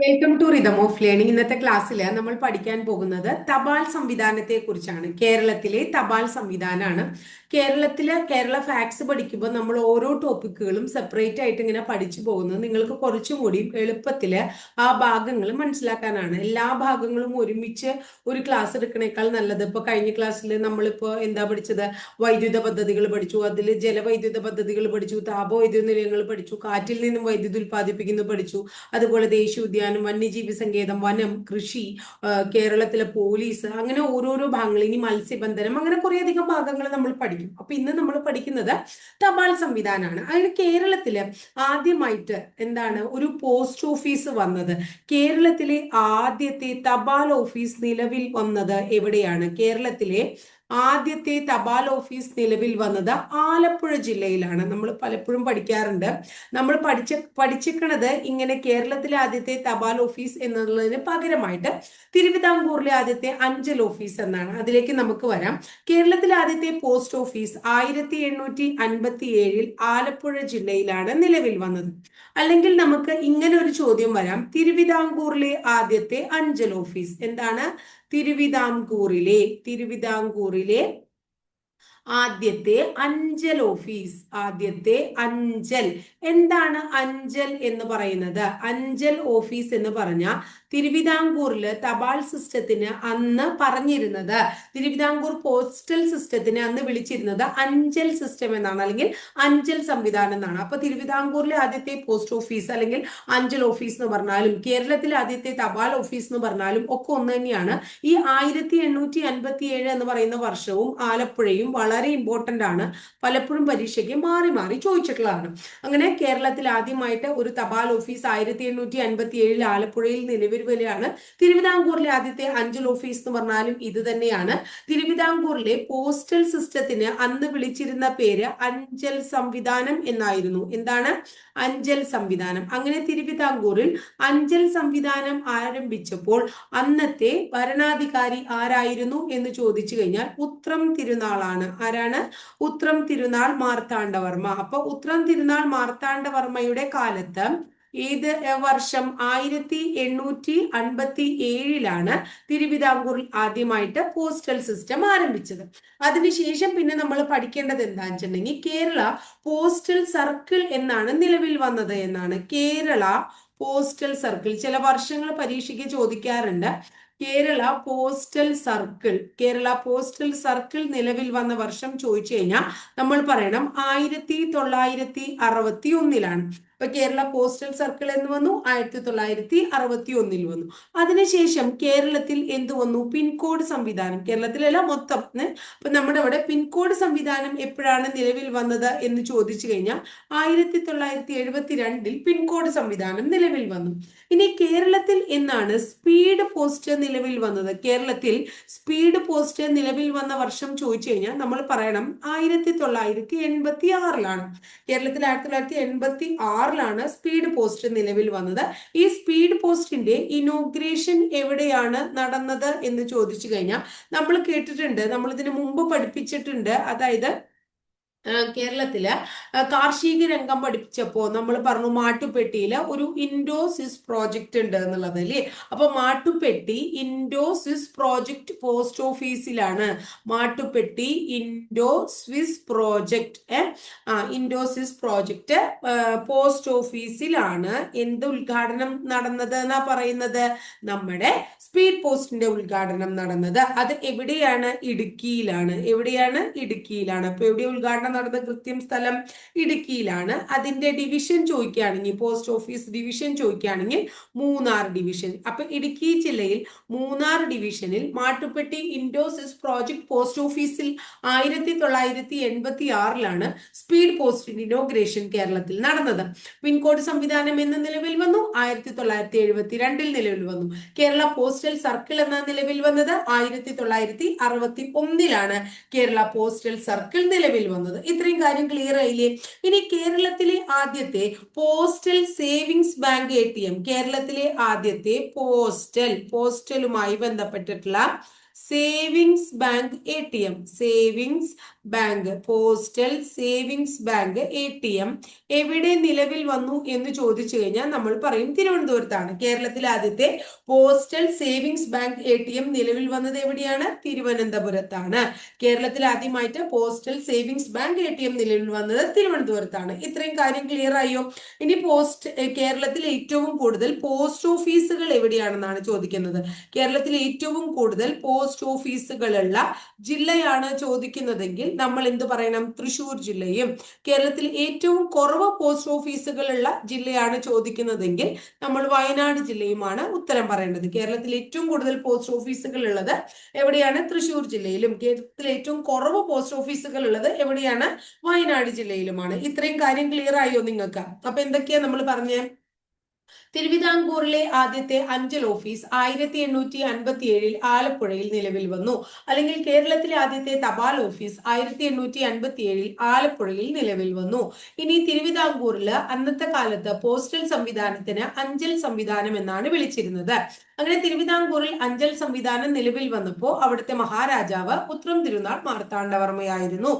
Welcome to rhythm of learning ഇന്നത്തെ ക്ലാസ്സിൽ നമ്മൾ പഠിക്കാൻ പോകുന്നത് തപാൽ സംവിധാനത്തെ കുറിച്ചാണ് കേരളത്തിലെ തപാൽ സംവിധാനമാണ് കേരളത്തിലെ കേരള ഫാക്സ് പഠിക്കുമ്പോൾ നമ്മൾ ഓരോ ടോപ്പിക്കുകളും സെപ്പറേറ്റ് ആയിട്ട് ഇങ്ങനെ പഠിച്ചു പോകുന്നത് നിങ്ങൾക്ക് കുറച്ചും കൂടി എളുപ്പത്തിൽ ആ ഭാഗങ്ങൾ മനസ്സിലാക്കാനാണ്. എല്ലാ ഭാഗങ്ങളും ഒരുമിച്ച് ഒരു ക്ലാസ് എടുക്കണേക്കാൾ നല്ലത്. ഇപ്പോൾ കഴിഞ്ഞ ക്ലാസ്സിൽ നമ്മളിപ്പോൾ എന്താ പഠിച്ചത്? വൈദ്യുത പദ്ധതികൾ പഠിച്ചു. അതിൽ ജലവൈദ്യുത പദ്ധതികൾ പഠിച്ചു. താപവൈദ്യുത നിലയങ്ങൾ പഠിച്ചു. കാറ്റിൽ നിന്നും വൈദ്യുതി ഉൽപ്പാദിപ്പിക്കുന്നു പഠിച്ചു. അതുപോലെ ദേശീയ ഉദ്യാനം വന്യജീവി സങ്കേതം വനം കൃഷി കേരളത്തിലെ പോലീസ് അങ്ങനെ ഓരോരോ ഭാഗങ്ങൾ ഇനി മത്സ്യബന്ധനം അങ്ങനെ കുറേയധികം ഭാഗങ്ങൾ നമ്മൾ പഠിക്കും. അപ്പൊ ഇന്ന് നമ്മൾ പഠിക്കുന്നത് തപാൽ സംവിധാനമാണ് അതിന് കേരളത്തിൽ ആദ്യമായിട്ട് എന്താണ് ഒരു പോസ്റ്റ് ഓഫീസ് വന്നത്? കേരളത്തിലെ ആദ്യത്തെ തപാൽ ഓഫീസ് നിലവിൽ വന്നത് എവിടെയാണ്? കേരളത്തിലെ ആദ്യത്തെ തപാൽ ഓഫീസ് നിലവിൽ വന്നത് ആലപ്പുഴ ജില്ലയിലാണ്. നമ്മൾ പലപ്പോഴും പഠിക്കാറുണ്ട്. നമ്മൾ പഠിച്ച പഠിച്ചിരിക്കണത് ഇങ്ങനെ കേരളത്തിലെ ആദ്യത്തെ തപാൽ ഓഫീസ് എന്നുള്ളതിന് പകരമായിട്ട് തിരുവിതാംകൂറിലെ ആദ്യത്തെ അഞ്ചൽ ഓഫീസ് എന്നാണ്. അതിലേക്ക് നമുക്ക് വരാം. കേരളത്തിലെ ആദ്യത്തെ പോസ്റ്റ് ഓഫീസ് ആയിരത്തി എണ്ണൂറ്റി അൻപത്തി ഏഴിൽ ആലപ്പുഴ ജില്ലയിലാണ് നിലവിൽ വന്നത്. അല്ലെങ്കിൽ നമുക്ക് ഇങ്ങനെ ഒരു ചോദ്യം വരാം. തിരുവിതാംകൂറിലെ ആദ്യത്തെ അഞ്ചൽ ഓഫീസ് എന്താണ്? തിരുവിതാംകൂറിലെ തിരുവിതാംകൂറിലെ ആദ്യത്തെ അഞ്ചൽ ഓഫീസ് ആദ്യത്തെ അഞ്ചൽ. എന്താണ് അഞ്ചൽ എന്ന് പറയുന്നത്? അഞ്ചൽ ഓഫീസ് എന്ന് പറഞ്ഞ തിരുവിതാംകൂറിൽ തപാൽ സിസ്റ്റത്തിന് അന്ന് പറഞ്ഞിരുന്നത്. തിരുവിതാംകൂർ പോസ്റ്റൽ സിസ്റ്റത്തിന് അന്ന് വിളിച്ചിരുന്നത് അഞ്ചൽ സിസ്റ്റം എന്നാണ് അല്ലെങ്കിൽ അഞ്ചൽ സംവിധാനം എന്നാണ്. അപ്പൊ തിരുവിതാംകൂറിലെ ആദ്യത്തെ പോസ്റ്റ് ഓഫീസ് അല്ലെങ്കിൽ അഞ്ചൽ ഓഫീസ് എന്ന് പറഞ്ഞാലും കേരളത്തിലെ ആദ്യത്തെ തപാൽ ഓഫീസ് എന്ന് പറഞ്ഞാലും ഒക്കെ ഒന്ന് തന്നെയാണ്. ഈ ആയിരത്തി എണ്ണൂറ്റി അൻപത്തി ഏഴ് എന്ന് പറയുന്ന വർഷവും ആലപ്പുഴയും വളരെ ഇമ്പോർട്ടന്റ് ആണ്. പലപ്പോഴും പരീക്ഷയ്ക്ക് മാറി മാറി ചോദിച്ചിട്ടുള്ളതാണ്. അങ്ങനെ കേരളത്തിൽ ആദ്യമായിട്ട് ഒരു തപാൽ ഓഫീസ് ആയിരത്തി എണ്ണൂറ്റി അൻപത്തി ഏഴിൽ ആലപ്പുഴയിൽ നിലവിൽ വരികയാണ് തിരുവിതാംകൂറിലെ ആദ്യത്തെ അഞ്ചൽ ഓഫീസ് എന്ന് പറഞ്ഞാലും ഇത് തന്നെയാണ്. തിരുവിതാംകൂറിലെ പോസ്റ്റൽ സിസ്റ്റത്തിന് അന്ന് വിളിച്ചിരുന്ന പേര് അഞ്ചൽ സംവിധാനം എന്നായിരുന്നു. എന്താണ്? അഞ്ചൽ സംവിധാനം. അങ്ങനെ തിരുവിതാംകൂറിൽ അഞ്ചൽ സംവിധാനം ആരംഭിച്ചപ്പോൾ അന്നത്തെ ഭരണാധികാരി ആരായിരുന്നു എന്ന് ചോദിച്ചു കഴിഞ്ഞാൽ ഉത്രം തിരുനാളാണ്. ആരാണ്? ഉത്രം തിരുനാൾ മാർത്താണ്ഡവർമ്മ. അപ്പൊ ഉത്രം തിരുനാൾ മാർത്താണ്ഡവർമ്മയുടെ കാലത്ത് ഏത് വർഷം ആയിരത്തി എണ്ണൂറ്റി അൻപത്തി ഏഴിലാണ് തിരുവിതാംകൂറിൽ ആദ്യമായിട്ട് പോസ്റ്റൽ സിസ്റ്റം ആരംഭിച്ചത്? അതിനുശേഷം പിന്നെ നമ്മൾ പഠിക്കേണ്ടത് എന്താണെന്ന് വെച്ചിട്ടുണ്ടെങ്കിൽ കേരള പോസ്റ്റൽ സർക്കിൾ എന്നാണ് നിലവിൽ വന്നത് എന്നാണ്. Kerala postal circle. ചില വർഷങ്ങൾ പരീക്ഷയ്ക്ക് ചോദിക്കാറുണ്ട്. Kerala postal circle. Kerala postal circle നിലവിൽ വന്ന വർഷം ചോദിച്ചു കഴിഞ്ഞാൽ നമ്മൾ പറയണം ആയിരത്തി തൊള്ളായിരത്തി അറുപത്തി ഒന്നിലാണ് ഇപ്പൊ കേരള പോസ്റ്റൽ സർക്കിൾ എന്ന് വന്നു ആയിരത്തി തൊള്ളായിരത്തി അറുപത്തി ഒന്നിൽ വന്നു. അതിനുശേഷം കേരളത്തിൽ എന്ത് വന്നു? പിൻകോഡ് സംവിധാനം. കേരളത്തിലല്ല മൊത്തം. അപ്പൊ നമ്മുടെ ഇവിടെ പിൻകോഡ് സംവിധാനം എപ്പോഴാണ് നിലവിൽ വന്നത് എന്ന് ചോദിച്ചു കഴിഞ്ഞാൽ ആയിരത്തി തൊള്ളായിരത്തി എഴുപത്തി രണ്ടിൽ പിൻകോഡ് സംവിധാനം നിലവിൽ വന്നു. ഇനി കേരളത്തിൽ എന്നാണ് സ്പീഡ് പോസ്റ്റ് നിലവിൽ വന്നത്? കേരളത്തിൽ സ്പീഡ് പോസ്റ്റ് നിലവിൽ വന്ന വർഷം ചോദിച്ചു കഴിഞ്ഞാൽ നമ്മൾ പറയണം ആയിരത്തി തൊള്ളായിരത്തി എൺപത്തി ആറിലാണ് കേരളത്തിൽ ആയിരത്തി തൊള്ളായിരത്തി എൺപത്തി ആറിലാണ് സ്പീഡ് പോസ്റ്റ് നിലവിൽ വന്നത്. ഈ സ്പീഡ് പോസ്റ്റിന്റെ ഇനോഗ്രേഷൻ എവിടെയാണ് നടന്നത് എന്ന് ചോദിച്ചു കഴിഞ്ഞാൽ നമ്മൾ കേട്ടിട്ടുണ്ട് നമ്മൾ ഇതിനു മുമ്പ് പഠിപ്പിച്ചിട്ടുണ്ട്. അതായത് കേരളത്തിൽ കാർഷിക രംഗം പഠിപ്പിച്ചപ്പോ നമ്മൾ പറഞ്ഞു മാട്ടുപെട്ടിയിൽ ഒരു ഇൻഡോസിസ് പ്രോജക്റ്റ് ഉണ്ട് എന്നുള്ളത് അല്ലേ? അപ്പൊ മാട്ടുപെട്ടി ഇൻഡോസിസ് പ്രോജക്റ്റ് പോസ്റ്റ് ഓഫീസിലാണ്. Mattupetty Indo Swiss project Indo Swiss project post ഓഫീസിലാണ്. എന്ത് ഉദ്ഘാടനം നടന്നത് എന്നാ പറയുന്നത്? നമ്മുടെ സ്പീഡ് പോസ്റ്റിന്റെ ഉദ്ഘാടനം നടന്നത്. അത് എവിടെയാണ്? ഇടുക്കിയിലാണ്. എവിടെയാണ്? ഇടുക്കിയിലാണ്. അപ്പൊ എവിടെ ഉദ്ഘാടനം നടന്ന കൃത്യം സ്ഥലം ഇടുക്കിയിലാണ്. അതിന്റെ ഡിവിഷൻ ചോദിക്കുകയാണെങ്കിൽ പോസ്റ്റ് ഓഫീസ് ഡിവിഷൻ ചോദിക്കുകയാണെങ്കിൽ മൂന്നാർ ഡിവിഷൻ അപ്പൊ ഇടുക്കി ജില്ലയിൽ മൂന്നാർ ഡിവിഷനിൽ മാട്ടുപ്പെട്ടി ഇൻഡോസിസ് പ്രോജക്ട് പോസ്റ്റ് ഓഫീസിൽ ആയിരത്തി തൊള്ളായിരത്തി എൺപത്തി ആറിലാണ് സ്പീഡ് പോസ്റ്റ് ഇനോഗ്രേഷൻ കേരളത്തിൽ നടന്നത്. പിൻകോഡ് സംവിധാനം എന്ന നിലവിൽ വന്നു. ആയിരത്തി തൊള്ളായിരത്തി എഴുപത്തി രണ്ടിൽ നിലവിൽ വന്നു. കേരള പോസ്റ്റൽ സർക്കിൾ എന്ന നിലവിൽ വന്നത് ആയിരത്തി തൊള്ളായിരത്തി അറുപത്തി ഒന്നിലാണ് കേരള പോസ്റ്റൽ സർക്കിൾ നിലവിൽ വന്നത്. ഇത്രയും കാര്യം ക്ലിയർ ആയില്ലേ? ഇനി കേരളത്തിലെ ആദ്യത്തെ പോസ്റ്റൽ സേവിങ്സ് ബാങ്ക് എ കേരളത്തിലെ ആദ്യത്തെ പോസ്റ്റൽ പോസ്റ്റലുമായി ബന്ധപ്പെട്ടിട്ടുള്ള savings bank A T M. Savings bank postal savings bank A T M. എവിടെ നിലവിൽ വന്നു എന്ന് ചോദിച്ചു കഴിഞ്ഞാൽ നമ്മൾ പറയും തിരുവനന്തപുരത്താണ്. കേരളത്തിലെ ആദ്യത്തെ postal savings bank A T M നിലവിൽ വന്നത് എവിടെയാണ്? തിരുവനന്തപുരത്താണ്. കേരളത്തിൽ ആദ്യമായിട്ട് postal savings bank A T M നിലവിൽ വന്നത് തിരുവനന്തപുരത്താണ്. ഇത്രയും കാര്യം ക്ലിയർ ആയോ? ഇനി പോസ്റ്റ് കേരളത്തിൽ ഏറ്റവും കൂടുതൽ പോസ്റ്റ് ഓഫീസുകൾ എവിടെയാണെന്നാണ് ചോദിക്കുന്നത്. കേരളത്തിൽ ഏറ്റവും കൂടുതൽ പോസ്റ്റ് ഓഫീസുകളുള്ള ജില്ലയാണ് ചോദിക്കുന്നതെങ്കിൽ നമ്മൾ എന്ത് പറയണം? തൃശൂർ ജില്ലയും. കേരളത്തിൽ ഏറ്റവും കുറവ് പോസ്റ്റ് ഓഫീസുകളുള്ള ജില്ലയാണ് ചോദിക്കുന്നതെങ്കിൽ നമ്മൾ വയനാട് ജില്ലയുമാണ് ഉത്തരം പറയേണ്ടത്. കേരളത്തിൽ ഏറ്റവും കൂടുതൽ പോസ്റ്റ് ഓഫീസുകൾ ഉള്ളത് എവിടെയാണ്? തൃശൂർ ജില്ലയിലും. കേരളത്തിൽ ഏറ്റവും കുറവ് പോസ്റ്റ് ഓഫീസുകൾ ഉള്ളത് എവിടെയാണ്? വയനാട് ജില്ലയിലുമാണ്. ഇത്രയും കാര്യം ക്ലിയർ ആയോ നിങ്ങൾക്ക്? അപ്പൊ എന്തൊക്കെയാ നമ്മൾ പറഞ്ഞേ? തിരുവിതാംകൂറിലെ ആദ്യത്തെ അഞ്ചൽ ഓഫീസ് ആയിരത്തി എണ്ണൂറ്റി അൻപത്തി ഏഴിൽ ആലപ്പുഴയിൽ നിലവിൽ വന്നു. അല്ലെങ്കിൽ കേരളത്തിലെ ആദ്യത്തെ തപാൽ ഓഫീസ് ആയിരത്തി എണ്ണൂറ്റി അൻപത്തി ഏഴിൽ ആലപ്പുഴയിൽ നിലവിൽ വന്നു. ഇനി തിരുവിതാംകൂറിൽ അന്നത്തെ കാലത്ത് പോസ്റ്റൽ സംവിധാനത്തിന് അഞ്ചൽ സംവിധാനം എന്നാണ് വിളിച്ചിരുന്നത്. അങ്ങനെ തിരുവിതാംകൂറിൽ അഞ്ചൽ സംവിധാനം നിലവിൽ വന്നപ്പോൾ അവിടുത്തെ മഹാരാജാവ് ഉത്രം തിരുനാൾ മാർത്താണ്ഡവർമ്മയായിരുന്നു.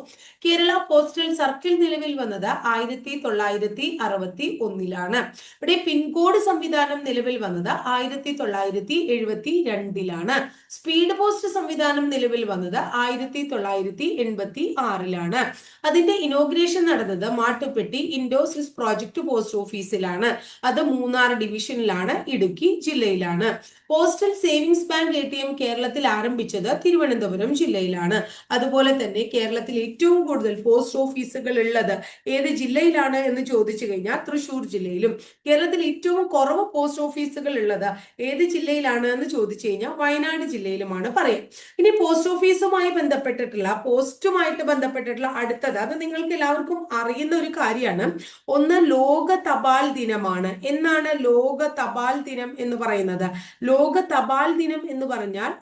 കേരള പോസ്റ്റൽ സർക്കിൾ നിലവിൽ വന്നത് ആയിരത്തി തൊള്ളായിരത്തി അറുപത്തി ഒന്നിലാണ് ഇവിടെ പിൻകോഡ് സംവിധാനം നിലവിൽ വന്നത് ആയിരത്തി തൊള്ളായിരത്തി എഴുപത്തി രണ്ടിലാണ് സ്പീഡ് പോസ്റ്റ് സംവിധാനം നിലവിൽ വന്നത് ആയിരത്തി തൊള്ളായിരത്തി എൺപത്തി ആറിലാണ് അതിന്റെ ഇനോഗ്രേഷൻ നടന്നത് മാട്ടുപ്പെട്ടി ഇൻഡോസിസ് പ്രോജക്ട് പോസ്റ്റ് ഓഫീസിലാണ്. അത് മൂന്നാർ ഡിവിഷനിലാണ് ഇടുക്കി ജില്ലയിലാണ്. പോസ്റ്റൽ സേവിങ്സ് ബാങ്ക് എം കേരളത്തിൽ ആരംഭിച്ചത് തിരുവനന്തപുരം ജില്ലയിലാണ്. അതുപോലെ തന്നെ കേരളത്തിൽ ഏറ്റവും കൂടുതൽ പോസ്റ്റ് ഓഫീസുകൾ ഉള്ളത് ഏത് ജില്ലയിലാണ് എന്ന് ചോദിച്ചു കഴിഞ്ഞാൽ തൃശൂർ ജില്ലയിലും. കേരളത്തിൽ ഏറ്റവും കുറവ് പോസ്റ്റ് ഓഫീസുകൾ ഉള്ളത് ഏത് ജില്ലയിലാണ് എന്ന് ചോദിച്ചു കഴിഞ്ഞാൽ വയനാട് ജില്ലയിലുമാണ് പറയാം. ഇനി പോസ്റ്റ് ഓഫീസുമായി ബന്ധപ്പെട്ടിട്ടുള്ള പോസ്റ്റുമായിട്ട് ബന്ധപ്പെട്ടിട്ടുള്ള അടുത്തത് അത് നിങ്ങൾക്ക് എല്ലാവർക്കും അറിയുന്ന ഒരു കാര്യമാണ്. ഒന്ന് ലോക തപാൽ ദിനമാണ്. എന്നാണ് ലോക തപാൽ ദിനം എന്ന് പറയുന്നത്. ലോക തപാൽ ദിനം എന്ന് പറഞ്ഞാൽ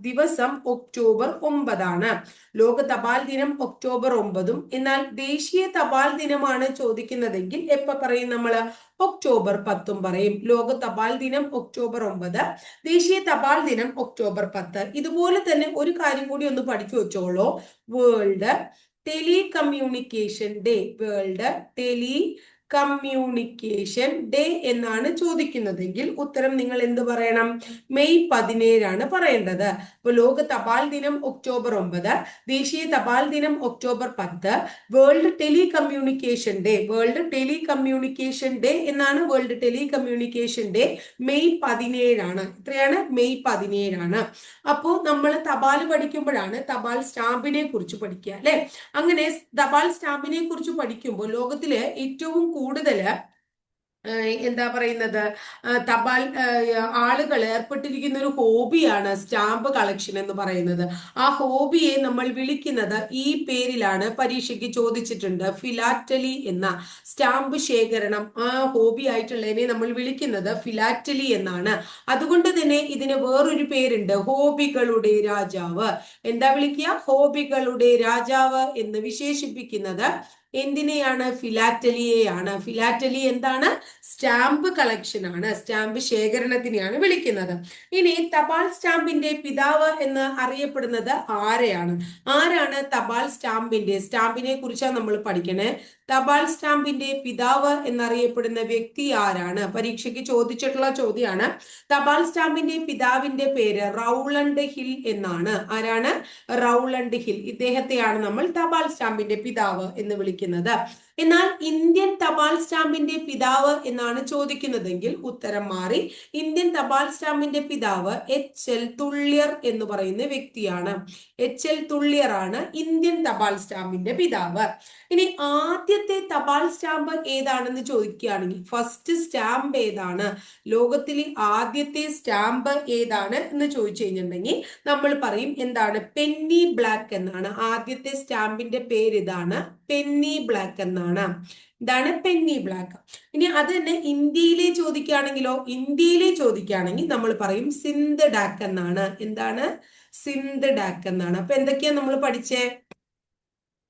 ദിവസം ഒക്ടോബർ ഒമ്പതാണ്. ലോക തപാൽ ദിനം ഒക്ടോബർ ഒമ്പതും. എന്നാൽ ദേശീയ തപാൽ ദിനമാണ് ചോദിക്കുന്നതെങ്കിൽ എപ്പോ പറയും നമ്മൾ ഒക്ടോബർ പത്തും പറയും. ലോക തപാൽ ദിനം ഒക്ടോബർ ഒമ്പത് ദേശീയ തപാൽ ദിനം ഒക്ടോബർ പത്ത്. ഇതുപോലെ തന്നെ ഒരു കാര്യം കൂടി ഒന്ന് പഠിച്ചു വെച്ചോളൂ. World telecommunication day world telecommunication day എന്നാണ് ചോദിക്കുന്നതെങ്കിൽ ഉത്തരം നിങ്ങൾ എന്ത് പറയണം? മെയ് പതിനേഴാണ് പറയേണ്ടത്. അപ്പൊ ലോക തപാൽ ദിനം ഒക്ടോബർ ഒമ്പത് ദേശീയ തപാൽ ദിനം ഒക്ടോബർ പത്ത് world telecommunication day. World telecommunication day എന്നാണ് world telecommunication day. May പതിനേഴാണ്. ഇത്രയാണ് മെയ് പതിനേഴാണ്. അപ്പോൾ നമ്മൾ തപാൽ പഠിക്കുമ്പോഴാണ് തപാൽ സ്റ്റാമ്പിനെ കുറിച്ച് പഠിക്കുക അല്ലെ? അങ്ങനെ തപാൽ സ്റ്റാമ്പിനെ കുറിച്ച് പഠിക്കുമ്പോൾ ലോകത്തിലെ ഏറ്റവും കൂടുതൽ എന്താ പറയുന്നത്? തപാൽ ആളുകൾ ഏർപ്പെട്ടിരിക്കുന്ന ഒരു ഹോബിയാണ് സ്റ്റാമ്പ് കളക്ഷൻ എന്ന് പറയുന്നത്. ആ ഹോബിയെ നമ്മൾ വിളിക്കുന്നത് ഈ പേരിലാണ് പരീക്ഷയ്ക്ക് ചോദിച്ചിട്ടുണ്ട്. ഫിലാറ്റലി എന്ന സ്റ്റാമ്പ് ശേഖരണം. ആ ഹോബി ആയിട്ടുള്ളതിനെ നമ്മൾ വിളിക്കുന്നത് ഫിലാറ്റലി എന്നാണ്. അതുകൊണ്ട് തന്നെ ഇതിന് വേറൊരു പേരുണ്ട്. ഹോബികളുടെ രാജാവ്. എന്താ വിളിക്കുക? ഹോബികളുടെ രാജാവ് എന്ന് വിശേഷിപ്പിക്കുന്നത് എന്തിനെയാണ് ഫിലാറ്റലിയെയാണ്? ഫിലാറ്റലി എന്താണ്? സ്റ്റാമ്പ് കളക്ഷൻ ആണ്. സ്റ്റാമ്പ് ശേഖരണത്തിനെയാണ് വിളിക്കുന്നത്. ഇനി തപാൽ സ്റ്റാമ്പിന്റെ പിതാവ് എന്ന് അറിയപ്പെടുന്നത് ആരെയാണ്? ആരാണ് തപാൽ സ്റ്റാമ്പിന്റെ? സ്റ്റാമ്പിനെ കുറിച്ചാണ് നമ്മൾ പഠിക്കണേ. തപാൽ സ്റ്റാമ്പിന്റെ പിതാവ് എന്നറിയപ്പെടുന്ന വ്യക്തി ആരാണ്? പരീക്ഷയ്ക്ക് ചോദിച്ചിട്ടുള്ള ചോദ്യമാണ് തപാൽ സ്റ്റാമ്പിന്റെ പിതാവിന്റെ പേര് റൗളണ്ട് ഹിൽ എന്നാണ്. ആരാണ്? റൗളണ്ട് ഹിൽ. ഇദ്ദേഹത്തെയാണ് നമ്മൾ തപാൽ സ്റ്റാമ്പിന്റെ പിതാവ് എന്ന് വിളിക്കുന്നത്. എന്നാൽ ഇന്ത്യൻ തപാൽ സ്റ്റാമ്പിന്റെ പിതാവ് എന്നാണ് ചോദിക്കുന്നതെങ്കിൽ ഉത്തരം മാറി ഇന്ത്യൻ തപാൽ സ്റ്റാമ്പിന്റെ പിതാവ് എച്ച് എൽ തുള്ളിയർ എന്ന് പറയുന്ന വ്യക്തിയാണ്. എച്ച് എൽ തുള്ളിയർ ആണ് ഇന്ത്യൻ തപാൽ സ്റ്റാമ്പിന്റെ പിതാവ്. ഇനി ആദ്യത്തെ തപാൽ സ്റ്റാമ്പ് ഏതാണെന്ന് ചോദിക്കുകയാണെങ്കിൽ ഫസ്റ്റ് സ്റ്റാമ്പ് ഏതാണ്? ലോകത്തിലെ ആദ്യത്തെ സ്റ്റാമ്പ് ഏതാണ് എന്ന് ചോദിച്ചു കഴിഞ്ഞിട്ടുണ്ടെങ്കിൽ നമ്മൾ പറയും എന്താണ്? പെന്നി ബ്ലാക്ക് എന്നാണ്. ആദ്യത്തെ സ്റ്റാമ്പിന്റെ പേര് ഇതാണ്. പെന്നി ബ്ലാക്ക് എന്നാണ്. ഇതാണ് പെന്നി ബ്ലാക്ക്. ഇനി അത് തന്നെ ഇന്ത്യയിലെ ചോദിക്കുകയാണെങ്കിലോ ഇന്ത്യയിലെ ചോദിക്കുകയാണെങ്കിൽ നമ്മൾ പറയും സിന്ധ് ഡാക്ക് എന്നാണ്. എന്താണ്? സിന്ധ് ഡാക്ക് എന്നാണ്. അപ്പൊ എന്തൊക്കെയാ നമ്മൾ പഠിച്ചേ?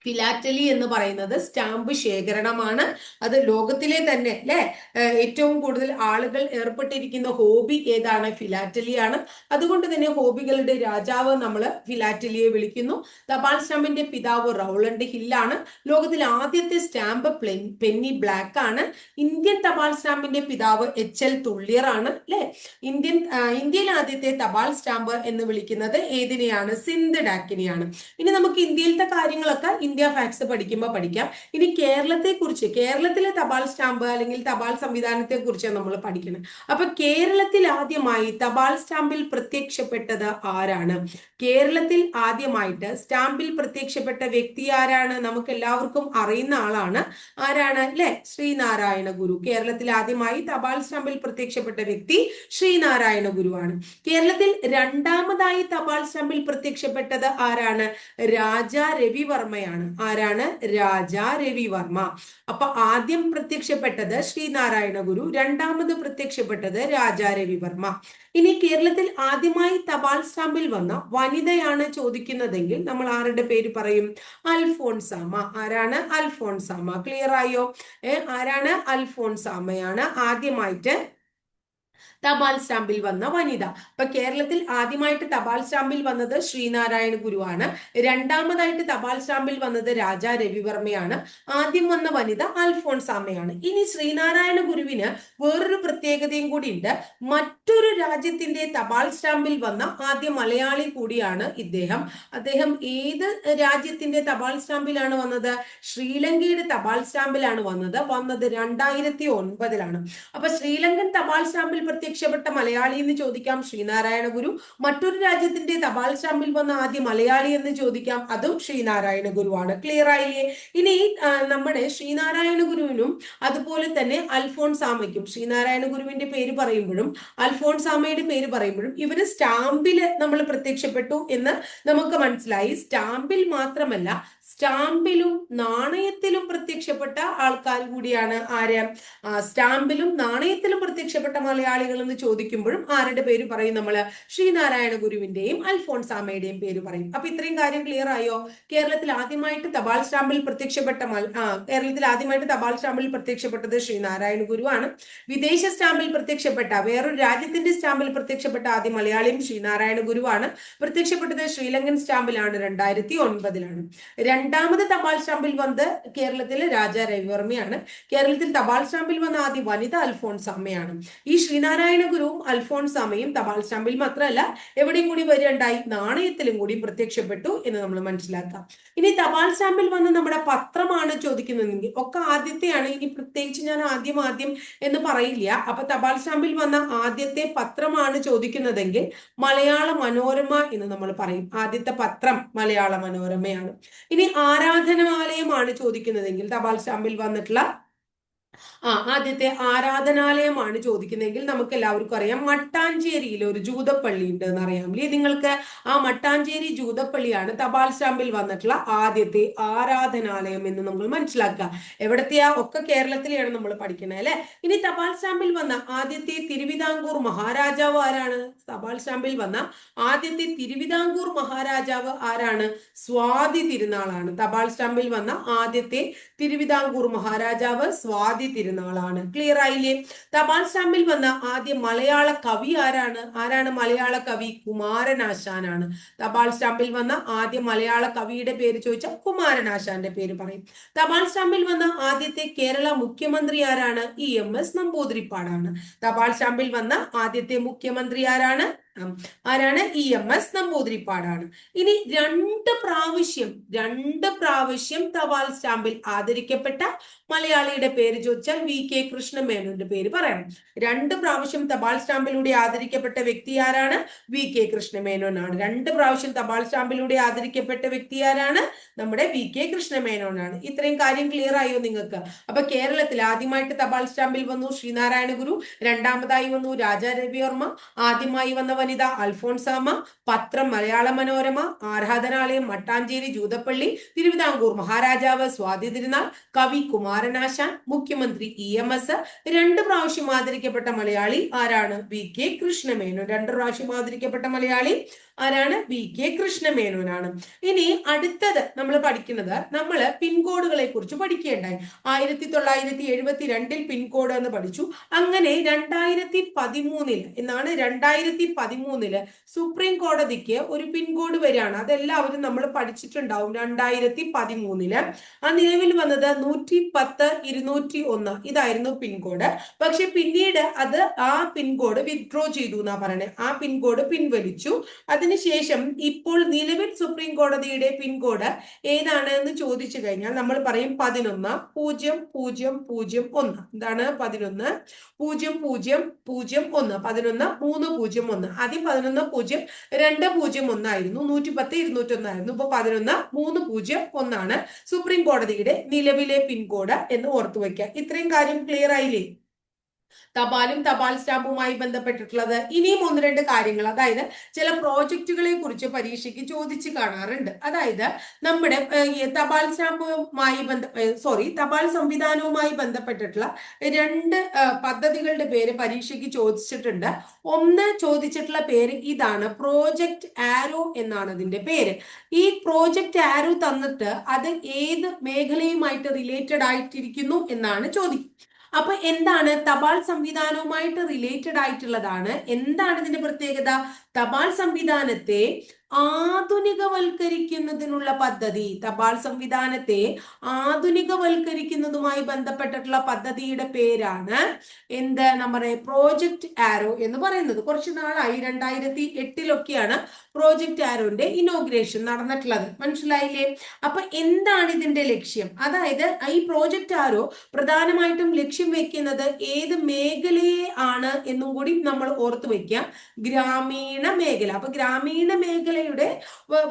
ഫിലാറ്റലി എന്ന് പറയുന്നത് സ്റ്റാമ്പ് ശേഖരണമാണ്. അത് ലോകത്തിലെ തന്നെ അല്ലെ? ഏറ്റവും കൂടുതൽ ആളുകൾ ഏർപ്പെട്ടിരിക്കുന്ന ഹോബി ഏതാണ്? ഫിലാറ്റലിയാണ്. അതുകൊണ്ട് തന്നെ ഹോബികളുടെ രാജാവ് നമ്മൾ ഫിലാറ്റലിയെ വിളിക്കുന്നു. തപാൽ സ്റ്റാമ്പിന്റെ പിതാവ് റൗളണ്ട് ഹില്ലാണ്. ലോകത്തിലെ ആദ്യത്തെ സ്റ്റാമ്പ് പെന്നി ബ്ലാക്ക് ആണ് ഇന്ത്യൻ തപാൽ സ്റ്റാമ്പിന്റെ പിതാവ് എച്ച് എൽ തുള്ളിയർ ആണ് അല്ലെ? ഇന്ത്യൻ ഇന്ത്യയിൽ ആദ്യത്തെ തപാൽ സ്റ്റാമ്പ് എന്ന് വിളിക്കുന്നത് ഏതിനെയാണ്? സിന്ധ് ഡാക്കിനെയാണ്. ഇനി നമുക്ക് ഇന്ത്യയിലത്തെ കാര്യങ്ങളൊക്കെ ഇന്ത്യ ഫാക്ട്സ് പഠിക്കുമ്പോൾ പഠിക്കാം. ഇനി കേരളത്തെ കുറിച്ച് കേരളത്തിലെ തപാൽ സ്റ്റാമ്പ് അല്ലെങ്കിൽ തപാൽ സംവിധാനത്തെ കുറിച്ചാണ് നമ്മൾ പഠിക്കുന്നത് അപ്പൊ കേരളത്തിൽ ആദ്യമായി തപാൽ സ്റ്റാമ്പിൽ പ്രത്യക്ഷപ്പെട്ടത് ആരാണ്? കേരളത്തിൽ ആദ്യമായിട്ട് സ്റ്റാമ്പിൽ പ്രത്യക്ഷപ്പെട്ട വ്യക്തി ആരാണ്? നമുക്ക് എല്ലാവർക്കും അറിയുന്ന ആളാണ് ആരാണ്? അല്ലെ ശ്രീനാരായണ ഗുരു. കേരളത്തിൽ ആദ്യമായി തപാൽ സ്റ്റാമ്പിൽ പ്രത്യക്ഷപ്പെട്ട വ്യക്തി ശ്രീനാരായണ ഗുരുവാണ്. കേരളത്തിൽ രണ്ടാമതായി തപാൽ സ്റ്റാമ്പിൽ പ്രത്യക്ഷപ്പെട്ടത് ആരാണ്? രാജ രവിവർമ്മയാണ്. ആരാണ്? രാജ രവിവർമ്മ അപ്പൊ ആദ്യം പ്രത്യക്ഷപ്പെട്ടത് ശ്രീനാരായണ ഗുരു രണ്ടാമത് പ്രത്യക്ഷപ്പെട്ടത് രാജ രവിവർമ്മ ഇനി കേരളത്തിൽ ആദ്യമായി തപാൽ സ്റ്റാമ്പിൽ വന്ന വനിതയാണ് ചോദിക്കുന്നതെങ്കിൽ നമ്മൾ ആരുടെ പേര് പറയും? അൽഫോൺസാമ. ആരാണ്? അൽഫോൺസാമ. ക്ലിയർ ആയോ? ഏ ആരാണ്? അൽഫോൺസാമയാണ് ആദ്യമായിട്ട് തപാൽ സ്റ്റാമ്പിൽ വന്ന വനിത. അപ്പൊ കേരളത്തിൽ ആദ്യമായിട്ട് തപാൽ സ്റ്റാമ്പിൽ വന്നത് ശ്രീനാരായണ ഗുരുവാണ്. രണ്ടാമതായിട്ട് തപാൽ സ്റ്റാമ്പിൽ വന്നത് രാജാ രവിവർമ്മയാണ്. ആദ്യം വന്ന വനിത അൽഫോൺസാമ്മയാണ്. ഇനി ശ്രീനാരായണ ഗുരുവിന് വേറൊരു പ്രത്യേകതയും കൂടി ഉണ്ട്. മറ്റൊരു രാജ്യത്തിന്റെ തപാൽ സ്റ്റാമ്പിൽ വന്ന ആദ്യ മലയാളി കൂടിയാണ് ഇദ്ദേഹം. അദ്ദേഹം ഏത് രാജ്യത്തിന്റെ തപാൽ സ്റ്റാമ്പിലാണ് വന്നത്? ശ്രീലങ്കയുടെ തപാൽ സ്റ്റാമ്പിലാണ് വന്നത്. വന്നത് രണ്ടായിരത്തി ഒൻപതിലാണ്. അപ്പൊ ശ്രീലങ്കൻ തപാൽ സ്റ്റാമ്പിൽ പ്രത്യക്ഷപ്പെട്ട മലയാളി എന്ന് ചോദിക്കാം ശ്രീനാരായണ ഗുരു. മറ്റൊരു രാജ്യത്തിന്റെ തപാൽ സ്റ്റാമ്പിൽ വന്ന ആദ്യ മലയാളി എന്ന് ചോദിക്കാം അതും ശ്രീനാരായണ ഗുരുവാണ്. ക്ലിയർ ആയില്ലേ? ഇനി നമ്മുടെ ശ്രീനാരായണ ഗുരുവിനും അതുപോലെ തന്നെ അൽഫോൺസാമയ്ക്കും ശ്രീനാരായണ ഗുരുവിന്റെ പേര് പറയുമ്പോഴും അൽഫോൺസാമയുടെ പേര് പറയുമ്പോഴും ഇവർ സ്റ്റാമ്പിൽ നമ്മൾ പ്രത്യക്ഷപ്പെട്ടു എന്ന് നമുക്ക് മനസ്സിലായി. സ്റ്റാമ്പിൽ മാത്രമല്ല സ്റ്റാമ്പിലും നാണയത്തിലും പ്രത്യക്ഷപ്പെട്ട ആൾക്കാർ കൂടിയാണ് ആര്? സ്റ്റാമ്പിലും നാണയത്തിലും പ്രത്യക്ഷപ്പെട്ട മലയാളികൾ എന്ന് ചോദിക്കുമ്പോഴും ആരുടെ പേര് പറയും നമ്മൾ ശ്രീനാരായണ ഗുരുവിന്റെയും അൽഫോൺസാമയുടെയും പേര് പറയും. അപ്പൊ ഇത്രയും കാര്യം ക്ലിയർ ആയോ? കേരളത്തിൽ ആദ്യമായിട്ട് തപാൽ സ്റ്റാമ്പിൽ പ്രത്യക്ഷപ്പെട്ട ആ കേരളത്തിൽ ആദ്യമായിട്ട് തപാൽ സ്റ്റാമ്പിൽ പ്രത്യക്ഷപ്പെട്ടത് ശ്രീനാരായണ ഗുരുവാണ്. വിദേശ സ്റ്റാമ്പിൽ പ്രത്യക്ഷപ്പെട്ട വേറൊരു രാജ്യത്തിന്റെ സ്റ്റാമ്പിൽ പ്രത്യക്ഷപ്പെട്ട ആദ്യ മലയാളിയും ശ്രീനാരായണ ഗുരുവാണ്. പ്രത്യക്ഷപ്പെട്ടത് ശ്രീലങ്കൻ സ്റ്റാമ്പിലാണ് രണ്ടായിരത്തി ഒൻപതിലാണ്. രണ്ടാമത് തപാൽ സ്റ്റാമ്പിൽ വന്നത് കേരളത്തിലെ രാജ രവിവർമ്മയാണ്. കേരളത്തിൽ തപാൽ സ്റ്റാമ്പിൽ വന്ന ആദ്യ വനിത അമ്മയാണ് ഈ ശ്രീനാരായണ ഗുരുവും അമ്മയും തപാൽ സ്റ്റാമ്പിൽ മാത്രമല്ല എവിടെയും കൂടി വരികയുണ്ടായി നാണയത്തിലും കൂടി പ്രത്യക്ഷപ്പെട്ടു എന്ന് നമ്മൾ മനസ്സിലാക്കാം. ഇനി തപാൽ സ്റ്റാമ്പിൽ വന്ന് നമ്മുടെ പത്രമാണ് ചോദിക്കുന്നതെങ്കിൽ ഒക്കെ ആദ്യത്തെയാണ്. ഇനി പ്രത്യേകിച്ച് ഞാൻ ആദ്യം ആദ്യം എന്ന് പറയില്ല. അപ്പൊ തപാൽ സ്റ്റാമ്പിൽ വന്ന ആദ്യത്തെ പത്രമാണ് ചോദിക്കുന്നതെങ്കിൽ മലയാള മനോരമ എന്ന് നമ്മൾ പറയും. ആദ്യത്തെ പത്രം മലയാള മനോരമയാണ്. ഇനി ആരാധനാലയമാണ് ചോദിക്കുന്നതെങ്കിൽ തപാൽ സ്റ്റാമ്പിൽ വന്നിട്ടുള്ള ആ ആദ്യത്തെ ആരാധനാലയമാണ് ചോദിക്കുന്നതെങ്കിൽ നമുക്ക് എല്ലാവർക്കും അറിയാം മട്ടാഞ്ചേരിയിൽ ഒരു ജൂതപ്പള്ളി ഉണ്ട് എന്ന് അറിയാം അല്ലേ? നിങ്ങൾക്ക് ആ മട്ടാഞ്ചേരി ജൂതപ്പള്ളിയാണ് തപാൽ സ്റ്റാമ്പിൽ വന്നിട്ടുള്ള ആദ്യത്തെ ആരാധനാലയം എന്ന് നമ്മൾ മനസ്സിലാക്കുക. എവിടത്തെയാ? ഒക്കെ കേരളത്തിലെയാണ് നമ്മൾ പഠിക്കുന്നത് അല്ലെ? ഇനി തപാൽ സ്റ്റാമ്പിൽ വന്ന ആദ്യത്തെ തിരുവിതാംകൂർ മഹാരാജാവ് ആരാണ്? തപാൽ സ്റ്റാമ്പിൽ വന്ന ആദ്യത്തെ തിരുവിതാംകൂർ മഹാരാജാവ് ആരാണ്? സ്വാതി തിരുനാളാണ്. തപാൽ സ്റ്റാമ്പിൽ വന്ന ആദ്യത്തെ തിരുവിതാംകൂർ മഹാരാജാവ് സ്വാതി തിരുനാളാണ് ക്ലിയർ ആയില്ലേ? തപാൽ സ്റ്റാമ്പിൽ വന്ന ആദ്യ മലയാള കവി ആരാണ്? ആരാണ് മലയാള കവി? കുമാരനാശാനാണ് തപാൽ സ്റ്റാമ്പിൽ വന്ന ആദ്യ മലയാള കവിയുടെ പേര് ചോദിച്ചാൽ കുമാരനാശാന്റെ പേര് പറയും. തപാൽ സ്റ്റാമ്പിൽ വന്ന ആദ്യത്തെ കേരള മുഖ്യമന്ത്രി ആരാണ്? ഇ എം എസ് നമ്പൂതിരിപ്പാടാണ്. തപാൽ സ്റ്റാമ്പിൽ വന്ന ആദ്യത്തെ മുഖ്യമന്ത്രി ആരാണ്? ആരാണ്? ഇ എം എസ് നമ്പൂതിരിപ്പാടാണ്. ഇനി രണ്ട് പ്രാവശ്യം രണ്ട് പ്രാവശ്യം തപാൽ സ്റ്റാമ്പിൽ ആദരിക്കപ്പെട്ട മലയാളിയുടെ പേര് ചോദിച്ചാൽ വി കെ കൃഷ്ണമേനോന്റെ പേര് പറയണം. രണ്ട് പ്രാവശ്യം തപാൽ സ്റ്റാമ്പിലൂടെ ആദരിക്കപ്പെട്ട വ്യക്തി ആരാണ്? വി കെ കൃഷ്ണമേനോനാണ്. രണ്ട് പ്രാവശ്യം തപാൽ സ്റ്റാമ്പിലൂടെ ആദരിക്കപ്പെട്ട വ്യക്തി ആരാണ്? നമ്മുടെ വി കെ കൃഷ്ണമേനോനാണ്. ഇത്രയും കാര്യം ക്ലിയർ ആയോ നിങ്ങൾക്ക്? അപ്പൊ കേരളത്തിൽ ആദ്യമായിട്ട് തപാൽ സ്റ്റാമ്പിൽ വന്നു ശ്രീനാരായണ ഗുരു രണ്ടാമതായി വന്നു രാജാ രവിവർമ്മ ആദ്യമായി വന്ന വനിത അൽഫോൺസാമ്മ പത്രം മലയാള മനോരമ ആരാധനാലയം മട്ടാഞ്ചേരി ജൂതപ്പള്ളി തിരുവിതാംകൂർ മഹാരാജാവ് സ്വാതി തിരുനാൾ കവി കുമാരനാശാൻ മുഖ്യമന്ത്രി ഇ എം എസ് രണ്ട് പ്രാവശ്യം ആദരിക്കപ്പെട്ട മലയാളി ആരാണ്? വി കെ കൃഷ്ണമേനോൻ രണ്ട് പ്രാവശ്യം ആദരിക്കപ്പെട്ട മലയാളി. ആരാണ്? വി. കെ. കൃഷ്ണമേനോനാണ്. ഇനി അടുത്തത് നമ്മൾ പഠിക്കുന്നത് നമ്മൾ പിൻകോഡുകളെ കുറിച്ച് പഠിക്കേണ്ടായി ആയിരത്തി തൊള്ളായിരത്തി എഴുപത്തി രണ്ടിൽ പിൻകോഡ് എന്ന് പഠിച്ചു. അങ്ങനെ രണ്ടായിരത്തി പതിമൂന്നിൽ എന്നാണ്? രണ്ടായിരത്തി പതിമൂന്നിൽ സുപ്രീം കോടതിക്ക് ഒരു പിൻകോഡ് വരികയാണ്. അതെല്ലാവരും നമ്മൾ പഠിച്ചിട്ടുണ്ടാവും രണ്ടായിരത്തി പതിമൂന്നിൽ ആ നിലവിൽ വന്നത് നൂറ്റി പത്ത് ഇരുന്നൂറ്റി ഒന്ന് ഇതായിരുന്നു പിൻകോഡ്. പക്ഷെ പിന്നീട് അത് ആ പിൻകോഡ് വിത്ഡ്രോ ചെയ്തു എന്നാ പറയണേ. ആ പിൻകോഡ് പിൻവലിച്ചു. അതിനുശേഷം ഇപ്പോൾ നിലവിൽ സുപ്രീം കോടതിയുടെ പിൻകോഡ് ഏതാണ് എന്ന് ചോദിച്ചു കഴിഞ്ഞാൽ നമ്മൾ പറയും പതിനൊന്ന് പൂജ്യം പൂജ്യം പൂജ്യം ഒന്ന്. എന്താണ് പതിനൊന്ന്? പൂജ്യം പൂജ്യം പൂജ്യം ഒന്ന്. പതിനൊന്ന് മൂന്ന് പൂജ്യം ഒന്ന്. ആദ്യം പതിനൊന്ന് പൂജ്യം രണ്ട് പൂജ്യം ഒന്നായിരുന്നു. നൂറ്റി പത്ത് ഇരുന്നൂറ്റി ഒന്നായിരുന്നു ഇപ്പൊ പതിനൊന്ന് മൂന്ന് പൂജ്യം ഒന്നാണ് സുപ്രീം കോടതിയുടെ നിലവിലെ പിൻകോഡ് എന്ന് ഓർത്തു വെക്കുക. ഇത്രയും കാര്യം ക്ലിയർ ആയില്ലേ? തപാലും തപാൽ സ്റ്റാമ്പുമായി ബന്ധപ്പെട്ടിട്ടുള്ളത്. ഇനിയും ഒന്ന് രണ്ട് കാര്യങ്ങൾ. അതായത് ചില പ്രോജക്റ്റുകളെ കുറിച്ച് പരീക്ഷയ്ക്ക് ചോദിച്ചു കാണാറുണ്ട്. അതായത് നമ്മുടെ തപാൽ സ്റ്റാമ്പുമായി ബന്ധ സോറി തപാൽ സംവിധാനവുമായി ബന്ധപ്പെട്ടിട്ടുള്ള രണ്ട് പദ്ധതികളുടെ പേര് പരീക്ഷയ്ക്ക് ചോദിച്ചിട്ടുണ്ട്. ഒന്ന് ചോദിച്ചിട്ടുള്ള പേര് ഇതാണ്. പ്രോജക്റ്റ് ആരോ എന്നാണ് അതിന്റെ പേര്. ഈ പ്രോജക്റ്റ് ആരോ തന്നിട്ട് അത് ഏത് മേഖലയുമായിട്ട് റിലേറ്റഡ് ആയിട്ടിരിക്കുന്നു എന്നാണ് ചോദിക്കുക അപ്പൊ എന്താണ് തപാൽ സംവിധാനവുമായിട്ട് റിലേറ്റഡ് ആയിട്ടുള്ളതാണ്? എന്താണ് ഇതിന്റെ പ്രത്യേകത? തപാൽ സംവിധാനത്തെ ആധുനികവൽക്കരിക്കുന്നതിനുള്ള പദ്ധതി തപാൽ സംവിധാനത്തെ ആധുനികവൽക്കരിക്കുന്നതുമായി ബന്ധപ്പെട്ടിട്ടുള്ള പദ്ധതിയുടെ പേരാണ് എന്ത്? നമ്മുടെ പ്രോജക്റ്റ് ആരോ എന്ന് പറയുന്നത്. കുറച്ച് നാളായി രണ്ടായിരത്തി എട്ടിലൊക്കെയാണ് പ്രോജക്റ്റ് ആരോന്റെ ഇനോഗ്രേഷൻ നടന്നിട്ടുള്ളത്. മനസ്സിലായില്ലേ? അപ്പൊ എന്താണ് ഇതിന്റെ ലക്ഷ്യം? അതായത് ഈ പ്രോജക്റ്റ് ആരോ പ്രധാനമായിട്ടും ലക്ഷ്യം വെക്കുന്നത് ഏത് മേഖലയെ ആണ് എന്നും കൂടി നമ്മൾ ഓർത്തു വെക്കുക. ഗ്രാമീണ മേഖല. അപ്പൊ ഗ്രാമീണ മേഖലയുടെ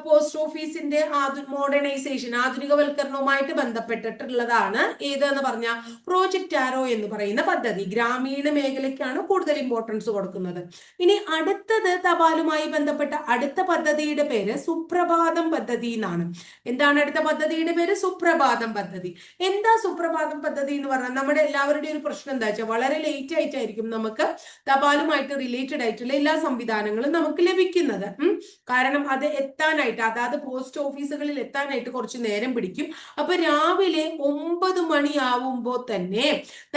പോസ്റ്റ് ഓഫീസിന്റെ ആധു മോഡേണൈസേഷൻ ആധുനികവൽക്കരണവുമായിട്ട് ബന്ധപ്പെട്ടിട്ടുള്ളതാണ് ഏതെന്ന് പറഞ്ഞ പ്രോജക്റ്റ് ആരോ എന്ന് പറയുന്ന പദ്ധതി. ഗ്രാമീണ മേഖലയ്ക്കാണ് കൂടുതൽ ഇമ്പോർട്ടൻസ് കൊടുക്കുന്നത്. ഇനി അടുത്തത് തപാലുമായി ബന്ധപ്പെട്ട അടുത്ത പദ്ധതിയുടെ പേര് സുപ്രഭാതം പദ്ധതി എന്നാണ്. എന്താണ് അടുത്ത പദ്ധതിയുടെ പേര്? സുപ്രഭാതം പദ്ധതി. എന്താ സുപ്രഭാതം പദ്ധതി എന്ന് പറഞ്ഞാൽ നമ്മുടെ എല്ലാവരുടെയും ഒരു പ്രശ്നം എന്താ വെച്ചാൽ വളരെ ലേറ്റ് ആയിട്ടായിരിക്കും നമുക്ക് തപാലുമായിട്ട് റിലേറ്റഡ് ആയിട്ടുള്ള എല്ലാ സംവിധാനങ്ങളും നമുക്ക് ലഭിക്കുന്നത്. കാരണം അത് എത്താനായിട്ട് അതായത് പോസ്റ്റ് ഓഫീസുകളിൽ എത്താനായിട്ട് കുറച്ച് നേരം പിടിക്കും. അപ്പൊ രാവിലെ ഒമ്പത് മണിയാവുമ്പോ തന്നെ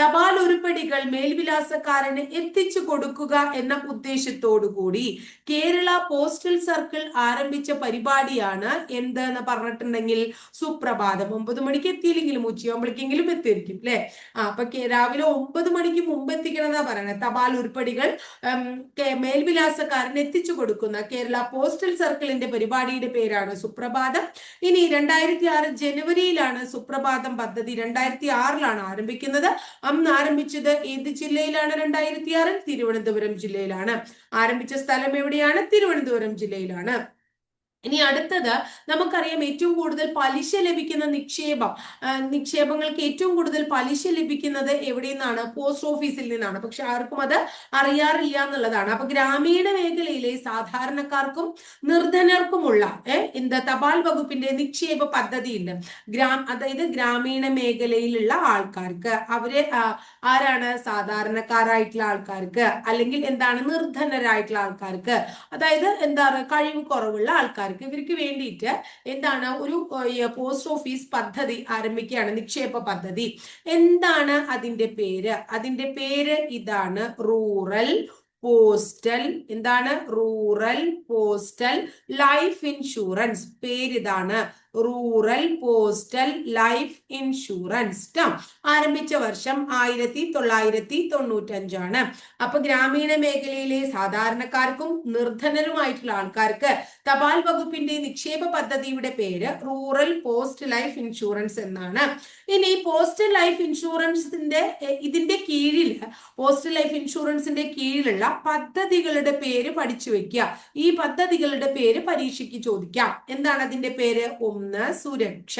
തപാൽ ഉരുപ്പടികൾ മേൽവിലാസക്കാരന് എത്തിച്ചു കൊടുക്കുക എന്ന ഉദ്ദേശത്തോടു കൂടി കേരള പോസ്റ്റൽ സർക്കിൾ ആരംഭിച്ച പരിപാടിയാണ് എന്ത് എന്ന് പറഞ്ഞിട്ടുണ്ടെങ്കിൽ സുപ്രഭാതം. ഒമ്പത് മണിക്ക് എത്തിയില്ലെങ്കിലും ഉച്ചയാകുമ്പോഴേക്കെങ്കിലും എത്തിയിരിക്കും അല്ലെ ആ അപ്പൊ രാവിലെ ഒമ്പത് മണിക്ക് മുമ്പ് എത്തിക്കണമെന്നാ പറയണത് തപാൽ ഉരുപ്പടികൾ മേൽവിലാസക്കാരൻ മേൽവിലാസക്കാരൻ എത്തിച്ചു കൊടുക്കുന്ന കേരള പോസ്റ്റൽ സർക്കിളിന്റെ പരിപാടിയുടെ പേരാണ് സുപ്രഭാതം. ഇനി രണ്ടായിരത്തി ആറ് ജനുവരിയിലാണ് സുപ്രഭാതം പദ്ധതി രണ്ടായിരത്തി ആറിലാണ് ആരംഭിക്കുന്നത്. അന്ന് ആരംഭിച്ചത് ഏത് ജില്ലയിലാണ് രണ്ടായിരത്തി ആറിൽ തിരുവനന്തപുരം ജില്ലയിലാണ്. ആരംഭിച്ച സ്ഥലം എവിടെയാണ്? തിരുവനന്തപുരം ജില്ലയിലാണ്. ഇനി അടുത്തത് നമുക്കറിയാം ഏറ്റവും കൂടുതൽ പലിശ ലഭിക്കുന്ന നിക്ഷേപം. നിക്ഷേപങ്ങൾക്ക് ഏറ്റവും കൂടുതൽ പലിശ ലഭിക്കുന്നത് എവിടെ നിന്നാണ് പോസ്റ്റ് ഓഫീസിൽ നിന്നാണ്. പക്ഷെ ആർക്കും അത് അറിയാറില്ല എന്നുള്ളതാണ്. അപ്പൊ ഗ്രാമീണ മേഖലയിലെ സാധാരണക്കാർക്കും നിർധനർക്കുമുള്ള എന്താ തപാൽ വകുപ്പിന്റെ നിക്ഷേപ പദ്ധതി ഉണ്ട് ഗ്രാം അതായത് ഗ്രാമീണ മേഖലയിലുള്ള ആൾക്കാർക്ക് അവർ ആരാണ് സാധാരണക്കാരായിട്ടുള്ള ആൾക്കാർക്ക് അല്ലെങ്കിൽ എന്താണ് നിർധനരായിട്ടുള്ള ആൾക്കാർക്ക് അതായത് എന്താണ് കഴിവ് കുറവുള്ള ആൾക്കാർക്ക് ഇവർക്ക് വേണ്ടിയിട്ട് എന്താണ് ഒരു പോസ്റ്റ് ഓഫീസ് പദ്ധതി ആരംഭിക്കുകയാണ് നിക്ഷേപ പദ്ധതി. എന്താണ് അതിന്റെ പേര്? അതിന്റെ പേര് ഇതാണ് റൂറൽ പോസ്റ്റൽ എന്താണ്? റൂറൽ പോസ്റ്റൽ ലൈഫ് ഇൻഷുറൻസ് പേരിതാണ്. റൂറൽ പോസ്റ്റൽ ലൈഫ് ഇൻഷുറൻസ് ട്ടോ. ആരംഭിച്ച വർഷം ആയിരത്തി തൊള്ളായിരത്തി തൊണ്ണൂറ്റഞ്ചാണ് അപ്പൊ ഗ്രാമീണ മേഖലയിലെ സാധാരണക്കാർക്കും നിർധനരുമായിട്ടുള്ള ആൾക്കാർക്ക് തപാൽ വകുപ്പിന്റെ നിക്ഷേപ പദ്ധതിയുടെ പേര് റൂറൽ പോസ്റ്റ് ലൈഫ് ഇൻഷുറൻസ് എന്നാണ്. ഇനി പോസ്റ്റൽ ലൈഫ് ഇൻഷുറൻസിന്റെ ഇതിന്റെ കീഴിൽ പോസ്റ്റൽ ലൈഫ് ഇൻഷുറൻസിന്റെ കീഴിലുള്ള പദ്ധതികളുടെ പേര് പഠിച്ചു വെക്കുക. ഈ പദ്ധതികളുടെ പേര് പരീക്ഷയ്ക്ക് ചോദിക്കാം. എന്താണ് അതിന്റെ പേര്? ഒന്ന് സുരക്ഷ.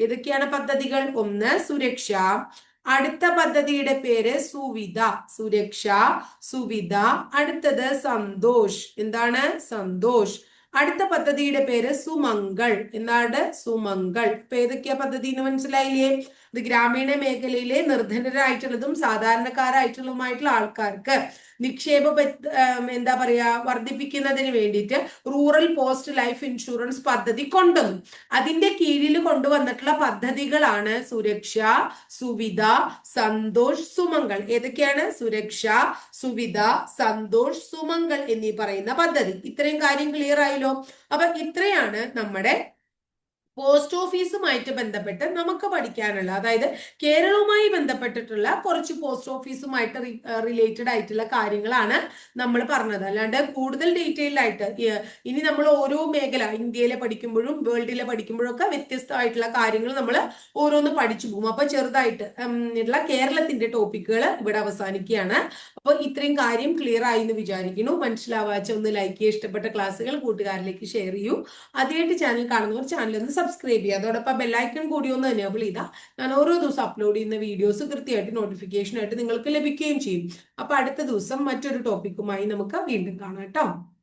ഏതൊക്കെയാണ് പദ്ധതികൾ? ഒന്ന് സുരക്ഷ. അടുത്ത പദ്ധതിയുടെ പേര് സുവിധ. സുരക്ഷ സുവിധ. അടുത്തത് സന്തോഷ്. എന്താണ്? സന്തോഷ്. അടുത്ത പദ്ധതിയുടെ പേര് സുമംഗൾ. എന്താണ്? സുമംഗൾ. ഇപ്പൊ ഏതൊക്കെയാ പദ്ധതി എന്ന് മനസ്സിലായില്ലേ? ഇത് ഗ്രാമീണ മേഖലയിലെ നിർധനരായിട്ടുള്ളതും സാധാരണക്കാരായിട്ടുള്ളതുമായിട്ടുള്ള ആൾക്കാർക്ക് നിക്ഷേപ എന്താ പറയാ വർദ്ധിപ്പിക്കുന്നതിന് വേണ്ടിയിട്ട് റൂറൽ പോസ്റ്റ് ലൈഫ് ഇൻഷുറൻസ് പദ്ധതി കൊണ്ടുവന്നു. അതിന്റെ കീഴിൽ കൊണ്ടുവന്നിട്ടുള്ള പദ്ധതികളാണ് സുരക്ഷ സുവിധ സന്തോഷ് സുമംഗൾ. ഏതൊക്കെയാണ്? സുരക്ഷ സുവിധ സന്തോഷ് സുമംഗൾ എന്നീ പറയുന്ന പദ്ധതി. ഇത്രയും കാര്യം ക്ലിയർ ആയല്ലോ? അപ്പൊ ഇത്രയാണ് നമ്മുടെ പോസ്റ്റ് ഓഫീസുമായിട്ട് ബന്ധപ്പെട്ട് നമുക്ക് പഠിക്കാനുള്ള അതായത് കേരളവുമായി ബന്ധപ്പെട്ടിട്ടുള്ള കുറച്ച് പോസ്റ്റ് ഓഫീസുമായിട്ട് റിലേറ്റഡ് ആയിട്ടുള്ള കാര്യങ്ങളാണ് നമ്മൾ പറഞ്ഞത്. അല്ലാണ്ട് കൂടുതൽ ഡീറ്റെയിൽഡ് ആയിട്ട് ഇനി നമ്മൾ ഓരോ മേഖല ഇന്ത്യയിലെ പഠിക്കുമ്പോഴും വേൾഡിലെ പഠിക്കുമ്പോഴും ഒക്കെ വ്യത്യസ്തമായിട്ടുള്ള കാര്യങ്ങൾ നമ്മൾ ഓരോന്ന് പഠിച്ചു പോകും. അപ്പൊ ചെറുതായിട്ട് ഉള്ള കേരളത്തിന്റെ ടോപ്പിക്കുകൾ ഇവിടെ അവസാനിക്കുകയാണ്. അപ്പൊ ഇത്രയും കാര്യം ക്ലിയർ ആയി എന്ന് വിചാരിക്കുന്നു. മനസ്സിലാവാച്ച ഒന്ന് ലൈക്ക് ചെയ്യുക ഇഷ്ടപ്പെട്ട ക്ലാസ്സുകൾ കൂട്ടുകാരിലേക്ക് ഷെയർ ചെയ്യൂ. ആദ്യമായിട്ട് ചാനൽ കാണുന്നവർ ചാനൽ ഒന്ന് സബ്സ്ക്രൈബ് ചെയ്യുക. അതോടൊപ്പം ബെല്ലൈക്കൺ കൂടി ഒന്ന് എനേബിൾ ചെയ്താൽ ഞാൻ ഓരോ ദിവസം അപ്ലോഡ് ചെയ്യുന്ന വീഡിയോസ് കൃത്യമായിട്ട് നോട്ടിഫിക്കേഷനായിട്ട് നിങ്ങൾക്ക് ലഭിക്കുകയും ചെയ്യും. അപ്പൊ അടുത്ത ദിവസം മറ്റൊരു ടോപ്പിക്കുമായി നമുക്ക് വീണ്ടും കാണാം കേട്ടോ.